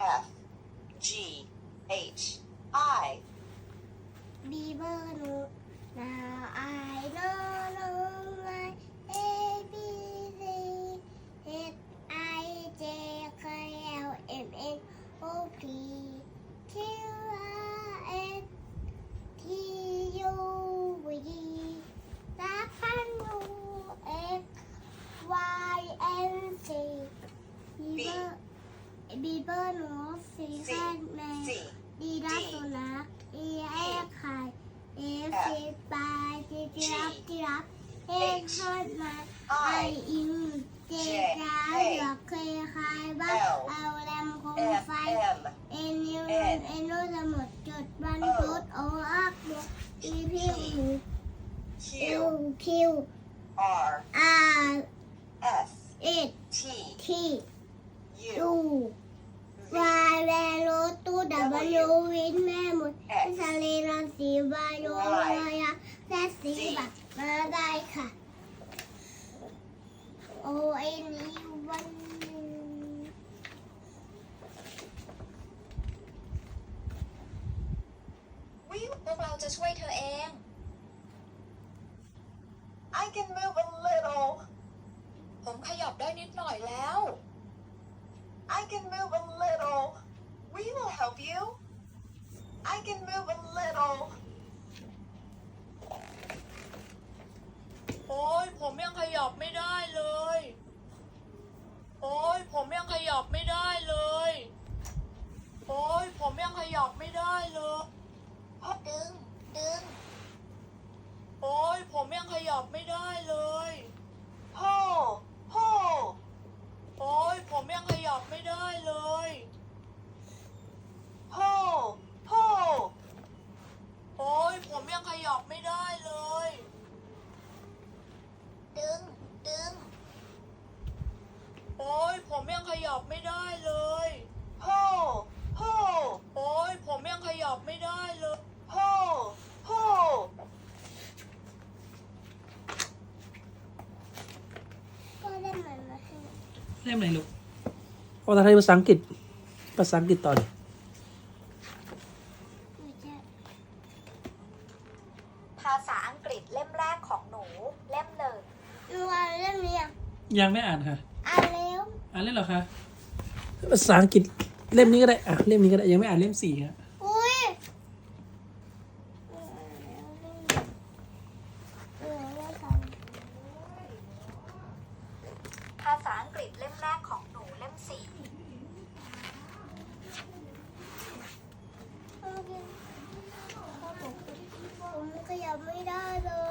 F G H I บีเบอร์หนู now I know เบอร์หนูสีแค่แมวดีรักสุนัขอีแอร์ไข่เอฟซีปลาจีจีรับจีรับเอ็กทอดมาไออินเจจ้าหยอเคยคายบ้าเอาแรมโคมไฟเอ็นยูเอ็นโนสมุดจดบันทุดโออักบวกอีพิวคิวคิว R อาร์ S เอ็ด T ที U ยู V วายแวร์โรตู้ ดับเบิลยูวินแม่หมดพิซาเลรอนสีวายโยยาแซดสีบักมาได้ค่ะ โอเอ็นยูวันวิวพวกเราจะช่วยเธอเอง I can move a little ผมขยับได้นิดหน่อยแล้ว I can move a little We will help you I can move a little โอ้ยผมยังขยับไม่ได้เลย โอ้ยผมยังขยับไม่ได้เลย โอ้ยผมยังขยับไม่ได้เลยดึง ดึง โอ้ยผมยังขยับไม่ได้เลย Pull Pull โอ้ยผมยังขยับไม่ได้เลย Pull Pull โอ้ยผม ยังขยับไม่ได้เลย ดึง ดึง โอ้ยผมยังขยับไม่ได้เลย Pull Pull โอ้ยผมยังขยับไม่ได้เลย Pull Pull ก็ได้เหมือนมาให้ เล่มไหนลูกภาษาไทยภาษาอังกฤษ ภาษาอังกฤษต่อเลย หนูจะ ภาษาอังกฤษเล่มแรกของหนูเล่มหนึ่งหนูอ่านเรื่องนี้อะยังไม่อ่านค่ะ อ่านแล้วอ่านเล่มเหรอคะภาษาอังกฤษเล่มนี้ก็ได้อะเล่มนี้ก็ได้ยังไม่อ่านเล่มสี่ค่ะอุ้ยหนูอ่านแล้วเรื่องนี้หนูไม่ทันภาษาอังกฤษเล่มแรกของหนูเล่มสี่ ผ